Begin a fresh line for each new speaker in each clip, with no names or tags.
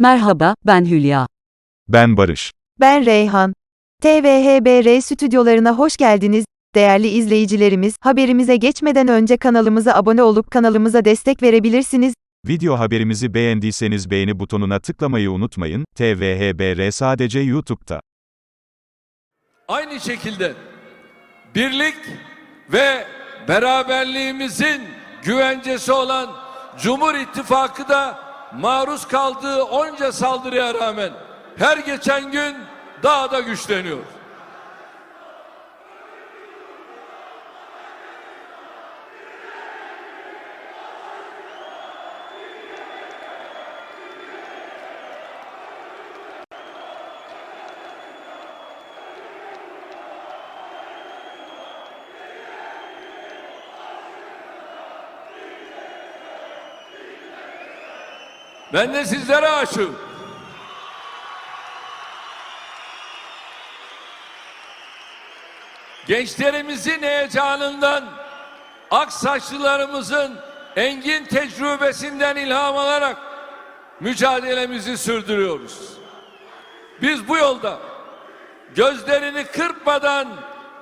Merhaba, ben Hülya.
Ben Barış.
Ben Reyhan. TVHBR stüdyolarına hoş geldiniz. Değerli izleyicilerimiz, haberimize geçmeden önce kanalımıza abone olup kanalımıza destek verebilirsiniz.
Video haberimizi beğendiyseniz beğeni butonuna tıklamayı unutmayın. TVHBR sadece YouTube'da.
Aynı şekilde birlik ve beraberliğimizin güvencesi olan Cumhur İttifakı da maruz kaldığı onca saldırıya rağmen her geçen gün daha da güçleniyor. Ben de sizlere aşığım. Gençlerimizin heyecanından, ak saçlılarımızın engin tecrübesinden ilham alarak mücadelemizi sürdürüyoruz. Biz bu yolda gözlerini kırpmadan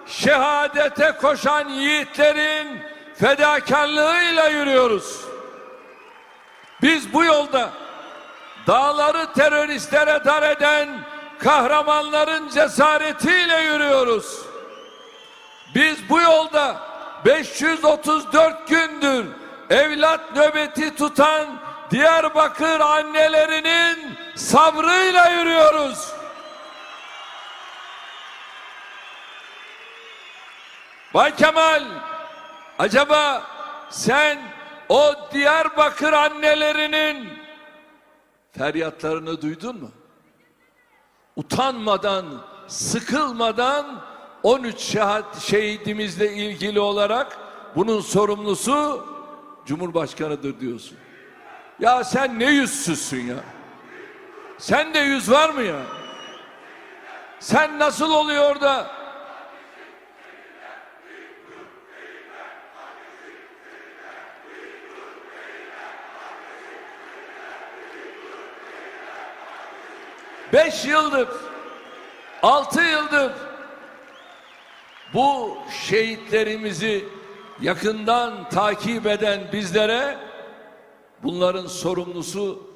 şehadete koşan yiğitlerin fedakarlığıyla yürüyoruz. Biz bu yolda dağları teröristlere dar eden kahramanların cesaretiyle yürüyoruz. Biz bu yolda 534 gündür evlat nöbeti tutan Diyarbakır annelerinin sabrıyla yürüyoruz. Bay Kemal, acaba sen o Diyarbakır annelerinin feryatlarını duydun mu? Utanmadan, sıkılmadan 13 şehat şehidimizle ilgili olarak bunun sorumlusu Cumhurbaşkanıdır diyorsun. Ya sen ne yüzsüzsün ya? Sen de yüz var mı ya? Sen nasıl oluyor da Beş yıldır, altı yıldır bu şehitlerimizi yakından takip eden bizlere bunların sorumlusu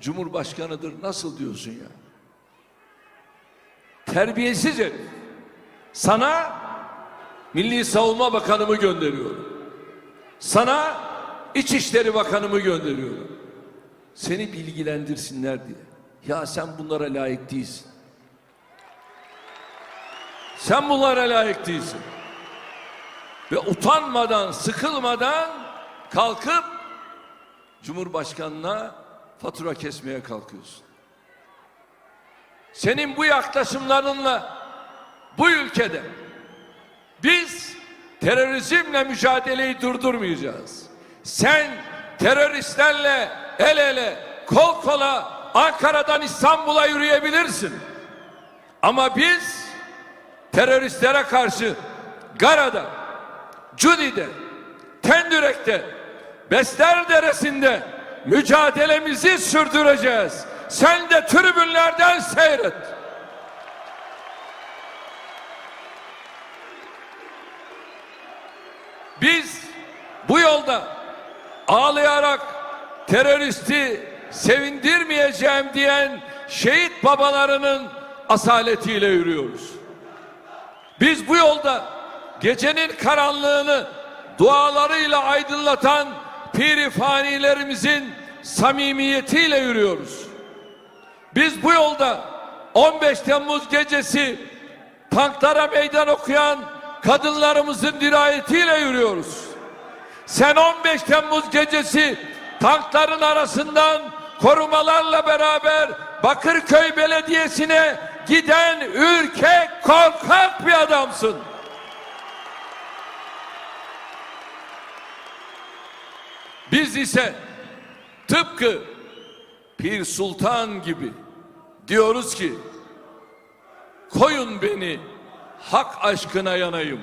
Cumhurbaşkanıdır. Nasıl diyorsun ya? Terbiyesiz herif. Sana Milli Savunma Bakanımı gönderiyorum. Sana İçişleri Bakanımı gönderiyorum. Seni bilgilendirsinler diye. Ya sen bunlara layık değilsin. Sen bunlara layık değilsin. Ve utanmadan, sıkılmadan kalkıp Cumhurbaşkanına fatura kesmeye kalkıyorsun. Senin bu yaklaşımlarınla bu ülkede biz terörizmle mücadeleyi durdurmayacağız. Sen teröristlerle el ele, kol kola Ankara'dan İstanbul'a yürüyebilirsin. Ama biz teröristlere karşı Gara'da, Cudi'de, Tendürek'te, Besler Deresi'nde mücadelemizi sürdüreceğiz. Sen de tribünlerden seyret. Biz bu yolda ağlayarak teröristi sevindirmeyeceğim diyen şehit babalarının asaletiyle yürüyoruz. Biz bu yolda gecenin karanlığını dualarıyla aydınlatan piri fanilerimizin samimiyetiyle yürüyoruz. Biz bu yolda 15 Temmuz gecesi tanklara meydan okuyan kadınlarımızın dirayetiyle yürüyoruz. Sen 15 Temmuz gecesi tankların arasından korumalarla beraber Bakırköy Belediyesi'ne giden ürkek korkak bir adamsın. Biz ise tıpkı Pir Sultan gibi diyoruz ki koyun beni hak aşkına yanayım.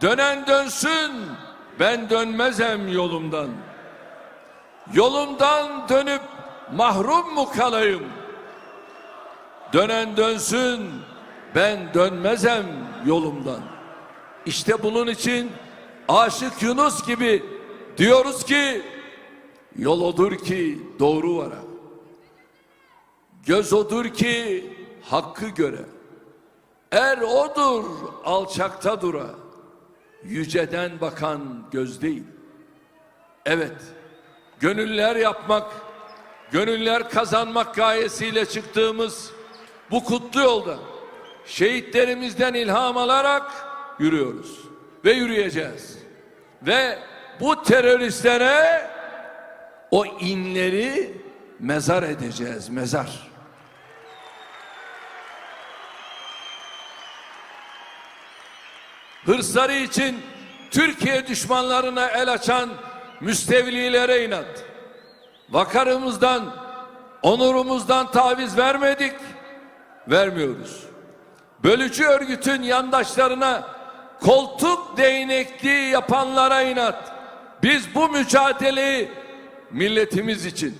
Dönen dönsün ben dönmezem yolumdan. Yolumdan dönüp mahrum mu kalayım? Dönen dönsün, ben dönmezem yolumdan. İşte bunun için Aşık Yunus gibi diyoruz ki yol odur ki doğru vara. Göz odur ki hakkı göre. Er odur alçakta dura. Yüceden bakan göz değil. Evet, gönüller yapmak, gönüller kazanmak gayesiyle çıktığımız bu kutlu yolda şehitlerimizden ilham alarak yürüyoruz ve yürüyeceğiz. Ve bu teröristlere o inleri mezar edeceğiz, mezar. Hırsları için Türkiye düşmanlarına el açan müstevlilere inat. Vakarımızdan, onurumuzdan taviz vermedik, vermiyoruz. Bölücü örgütün yandaşlarına koltuk değnekliği yapanlara inat. Biz bu mücadeleyi milletimiz için,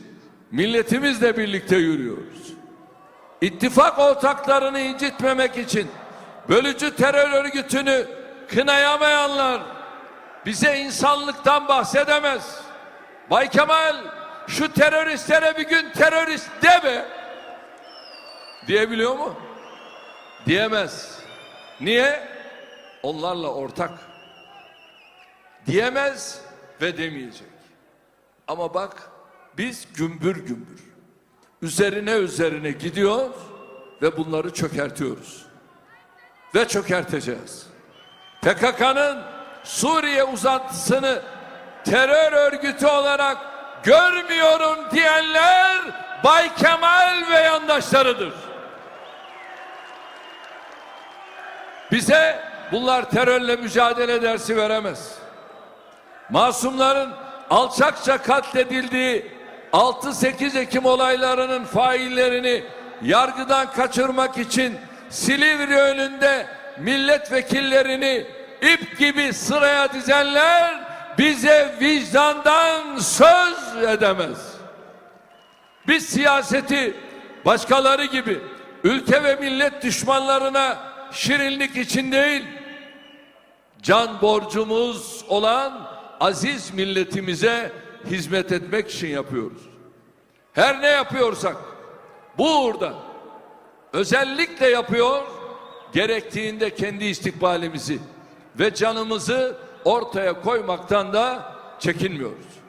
milletimizle birlikte yürüyoruz. İttifak ortaklarını incitmemek için bölücü terör örgütünü kınayamayanlar bize insanlıktan bahsedemez. Bay Kemal şu teröristlere bir gün terörist deme. Diyebiliyor mu? Diyemez. Niye? Onlarla ortak. Diyemez ve demeyecek. Ama bak biz gümbür gümbür üzerine üzerine gidiyor ve bunları çökertiyoruz. Ve çökerteceğiz. PKK'nın Suriye uzantısını terör örgütü olarak görmüyorum diyenler Bay Kemal ve yandaşlarıdır. Bize bunlar terörle mücadele dersi veremez. Masumların alçakça katledildiği 6-8 Ekim olaylarının faillerini yargıdan kaçırmak için Silivri önünde milletvekillerini ip gibi sıraya dizenler bize vicdandan söz edemez. Biz siyaseti başkaları gibi ülke ve millet düşmanlarına şirinlik için değil, can borcumuz olan aziz milletimize hizmet etmek için yapıyoruz. Her ne yapıyorsak bu uğurda özellikle yapıyor, gerektiğinde kendi istikbalimizi ve canımızı ortaya koymaktan da çekinmiyoruz.